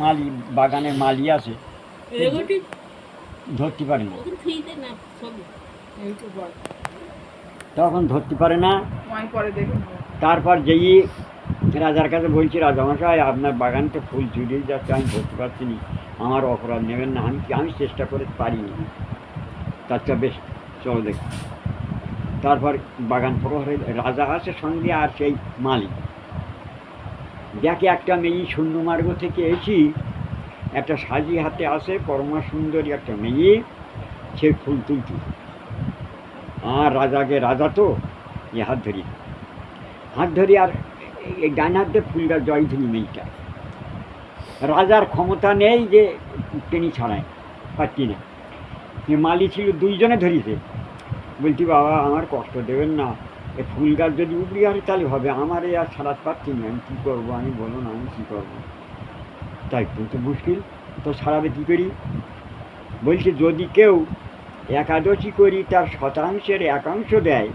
মালি বাগানে মালি আছে। ধরতে পারে না। তখন ধরতে পারে না। পরে তারপর যেই রাজার কাছে বলছি রাজামশাই আপনার বাগান তো ফুল চুরিয়ে যাচ্ছে আমি ধরতে পারছি না। আমার অপরাধ নেবেন না। আমি আমি চেষ্টা করে পারিনি তারটা বেশ চলো দেখ। তারপর বাগান প্রহরে রাজা আছে সঙ্গে আর সেই মালিক। দেখে একটা মেয়ে শূন্য মার্গ থেকে এসি একটা সাজি হাতে আসে, পরমা সুন্দরী একটা মেয়ে, সে ফুল তুলতি। আর রাজাকে রাজা তো, এ হাত ধরি। হাত ধরি আর এই ডান হাত ফুলটা জয় ধরি মেয়েটা। রাজার ক্ষমতা নেই যে টেনি ছাড়ায়, পারছি না। মালি ছিল দুইজনে ধরিছে। বলছি, বাবা, আমার কষ্ট দেবেন না। এ ফুল গাছ যদি উপরি আসে তাহলে হবে আমার এ আর ছাড়াতে পাচ্ছি না আমি কী করব? আমি বলুন আমি কী করব? তাই তো তো মুশকিল। তো ছাড়াবে কী করি। বলছে যদি কেউ একাদশী করি তার শতাংশের একাংশ দেয়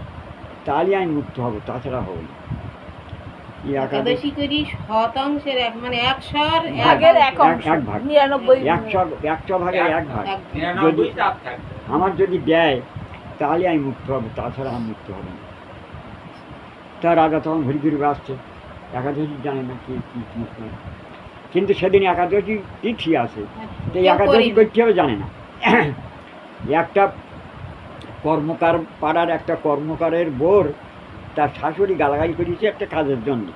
তাহলে আমি মুক্ত হব তাছাড়া হব না। এই একাদশী করি শতাংশের এক মানে একশোর এক ভাগ। নিরানব্বই একশো একশো ভাগের এক ভাগ। যদি আমার যদি দেয় তাহলে আমি মুক্ত হব তাছাড়া আমি মুক্ত হব না। তা রাজা তখন ঘুরি ঘুরি আসছে। একাদশী জানে না কি কি কিন্তু সেদিন একাদশী তিথি আছে। তো এই কেউ একাদশী করতে হবে জানে না। একটা কর্মকার পাড়ার একটা কর্মকারের বোর তার শাশুড়ি গালাগালি করেছে একটা কাজের জন্য।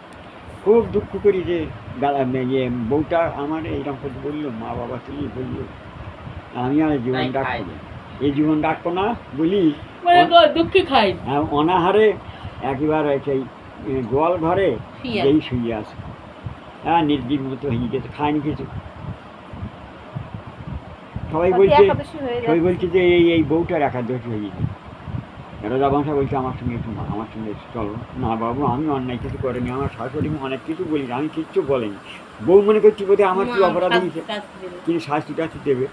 খুব দুঃখ করি যে গালা ইয়ে বউটা আমার এইরকম করে বলল মা বাবা তুলি বলল আমি আর জীবন ডাকবো এই জীবন ডাকবো না বলি মানে দুঃখে খাই আহ, অনাহারে একেবারে সেই গোয়াল ঘরে এই শুয়ে আছে। হ্যাঁ নির্জীব মতো হয়ে গেছে খায়নি কিছু। সবাই বলছে সবাই বলছে যে এই এই বউটার একাদশী হয়ে গেছে। রাজা বংশা বলছে আমার সঙ্গে একটু আমার সঙ্গে চলো। না বাবু আমি অন্যায় কিছু করিনি আমার শাশুড়ি অনেক কিছু বলিনি আমি কিচ্ছু বলিনি। বউ মনে করছি বোধহয় আমার কি অপরাধ হয়েছে? তিনি শাস্তি টাস্তি দেবে।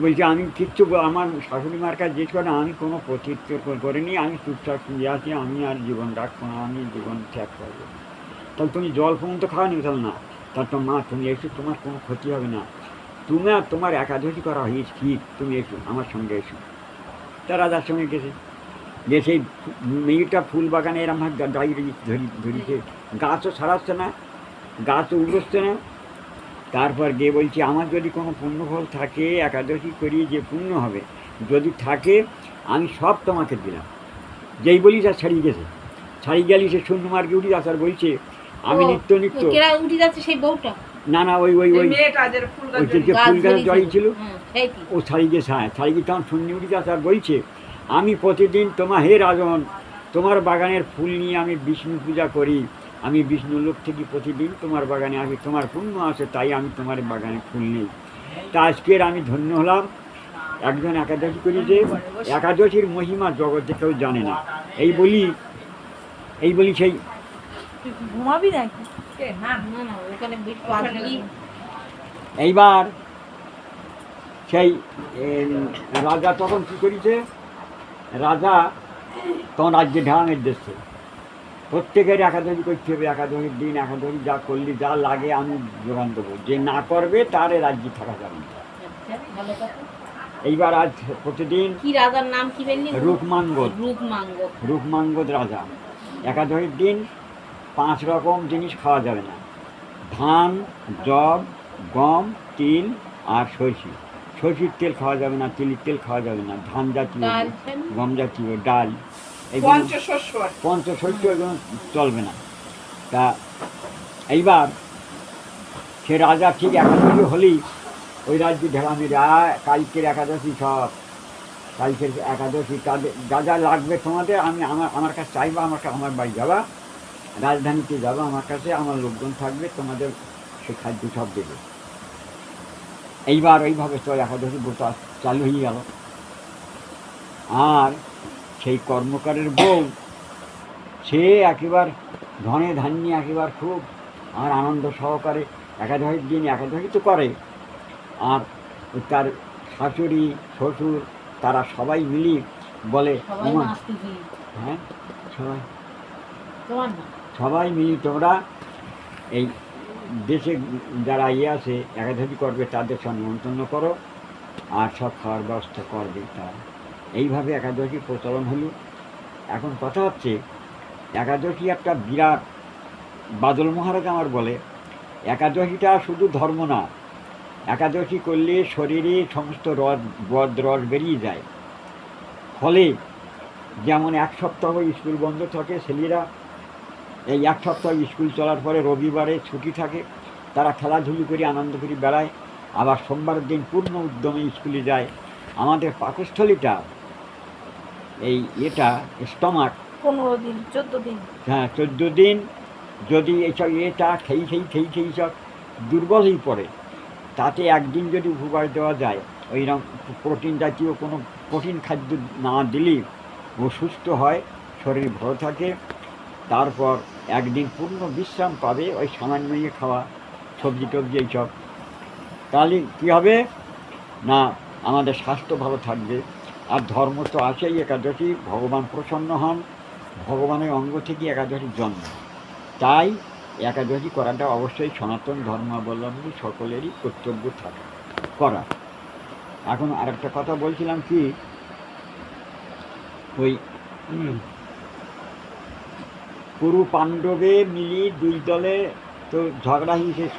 বলছে, আমি কিচ্ছু আমার শাশুড়ি মার কাছে জিজ্ঞেস করে আমি কোনো কর- করিনি, আমি চুপচাপ শুয়ে আছি, আমি আর জীবন রাখব না, আমি জীবন ত্যাগ করব। তাহলে তুমি জল ফোন তো খাওয়ানি তাহলে না? তাহলে তো মা, তুমি এসো তোমার কোনো ক্ষতি হবে না। তুমি আর তোমার একাদশী করা হয়েছে ঠিক তুমি এসো, আমার সঙ্গে এসো। তা রাজার সঙ্গে গেছে। যে সেই মেয়েটা ফুল বাগানে এরম দাঁড়িয়ে ধরি, ধরিছে। গাছও সারাচ্ছে না, গাছও উড়োচ্ছে না তারপর গিয়ে বলছি আমার যদি কোনো পুণ্যফল থাকে একাদশী করি যে পুণ্য হবে যদি থাকে আমি সব তোমাকে দিলাম যেই বলি তা ছাড়িয়ে গেছে ছাড়িয়ে গেলি সে শূন্য মার্গে উঠি আসার বলছে আমি নিত্য নিত্য উঠে যাচ্ছে সেই বউটা না না ওই ওই ওই মেয়েটা যে ফুল গাছ ওই যে ফুল গাছ। জড়িয়ে ছিল হ্যাঁ? ও ছাড়িয়ে গেছে হ্যাঁ ছাড়িয়ে গিয়ে তখন শূন্য উঠি আসার বলছে আমি প্রতিদিন তোমার হে রাজন তোমার বাগানের ফুল নিয়ে আমি বিষ্ণু পূজা করি আমি বিষ্ণু লোক থেকে প্রতিদিন তোমার বাগানে আসি তোমার পুণ্য আছে তাই আমি তোমার বাগানে ফুল নেই। তা আজকের আমি ধন্য হলাম। একজন একাদশী করেছে একাদশীর মহিমা জগতে কেউ জানে না। এই বলি এই বলি সেই ঘুমাবি নাকি? না না ওখানে বেশ পাঁচলি এইবার সেই রাজা তখন কী করেছে? রাজা তখন রাজ্যে ঢেরানোর দিচ্ছে প্রত্যেকের একাদশী করতে হবে একাদশীর দিন একাদশী যা করলি যা লাগে আমি যোগান দেবো। যে না করবে তার রাজ্যে থাকা যাবে না। আচ্ছা, এইবার আজ প্রতিদিন কি রাজার নাম কি বললি? রূপমাঙ্গদ রূপমাঙ্গ রূপমাঙ্গদ রাজা। একাদশীর দিন পাঁচ রকম জিনিস খাওয়া যাবে না। ধান জব গম তিল আর সরষে। সরষের তেল খাওয়া যাবে না তিলের তেল খাওয়া যাবে না। ধান জাতীয় গম জাতীয় ডাল। পঞ্চশস্য এগুলো চলবে না। তা এইবার সে রাজা ঠিক একাদশী হলেই ওই রাজ্যে ঢেলামি রা কালকের একাদশী সব। কালকের একাদশী তাদের যা যা লাগবে তোমাদের আমি আমার আমার কাছে চাইব আমার আমার বাড়ি যাবা। রাজধানীতে যাব আমার কাছে আমার লোকজন থাকবে তোমাদের সে খাদ্য সব দেবে। এইবার ওইভাবে চল একাদশী গোটা চালু হয়ে গেল। আর সেই কর্মকারের বউ সে একেবার ধনে ধান্যে একেবার খুব আর আনন্দ সহকারে একাদশীর দিন একাদশী তো করে। আর তার শাশুড়ি শ্বশুর তারা সবাই মিলি বলে হ্যাঁ সবাই সবাই মিলি তোমরা এই দেশে যারা ইয়ে আছে একাধারি করবে তাদের সব নিমন্ত্রণ করো আর সব খাওয়ার ব্যবস্থা করবে তারা। এইভাবে একাদশী প্রচলন হলো। এখন কথা হচ্ছে, একাদশী একটা বিরাট, বাদল মহারাজ আমার বলে, একাদশীটা শুধু ধর্ম না, একাদশী করলে শরীরে সমস্ত রস বদ রস বেরিয়ে যায়। ফলে যেমন এক সপ্তাহ স্কুল বন্ধ থাকে ছেলেরা, এই এক সপ্তাহ স্কুল চলার পরে রবিবারে ছুটি থাকে, তারা খেলাধুলি করে আনন্দ করে বেড়ায়, আবার সোমবারের দিন পূর্ণ উদ্যমে স্কুলে যায়। আমাদের পাকস্থলীটা এই এটা স্টমাক। পনেরো দিন চোদ্দ দিন। হ্যাঁ চোদ্দ দিন যদি এইসব এটা খেই খেই খেই খেই সব দুর্বল হয়ে পড়ে তাতে একদিন যদি উপকার দেওয়া যায় ওইরকম প্রোটিন জাতীয় কোনো প্রোটিন খাদ্য না দিলেই ও সুস্থ হয় শরীর ভালো থাকে তারপর একদিন পূর্ণ বিশ্রাম পাবে ওই সামান্য ইয়ে খাওয়া সবজি টবজি এইসব। তাহলে কী হবে? না আমাদের স্বাস্থ্য ভালো থাকবে। আর ধর্ম তো আছেই একাদশী, ভগবান প্রসন্ন হন, ভগবানের অঙ্গ থেকে একাদশী জন্ম। তাই একাদশী করাটা অবশ্যই সনাতন ধর্মাবলম্বী সকলেরই কর্তব্য থাকে, করা। এখন আরেকটা কথা বলছিলাম কি, ওই কুরু পাণ্ডবে মিলি দুই দলে তো ঝগড়া হিসেবে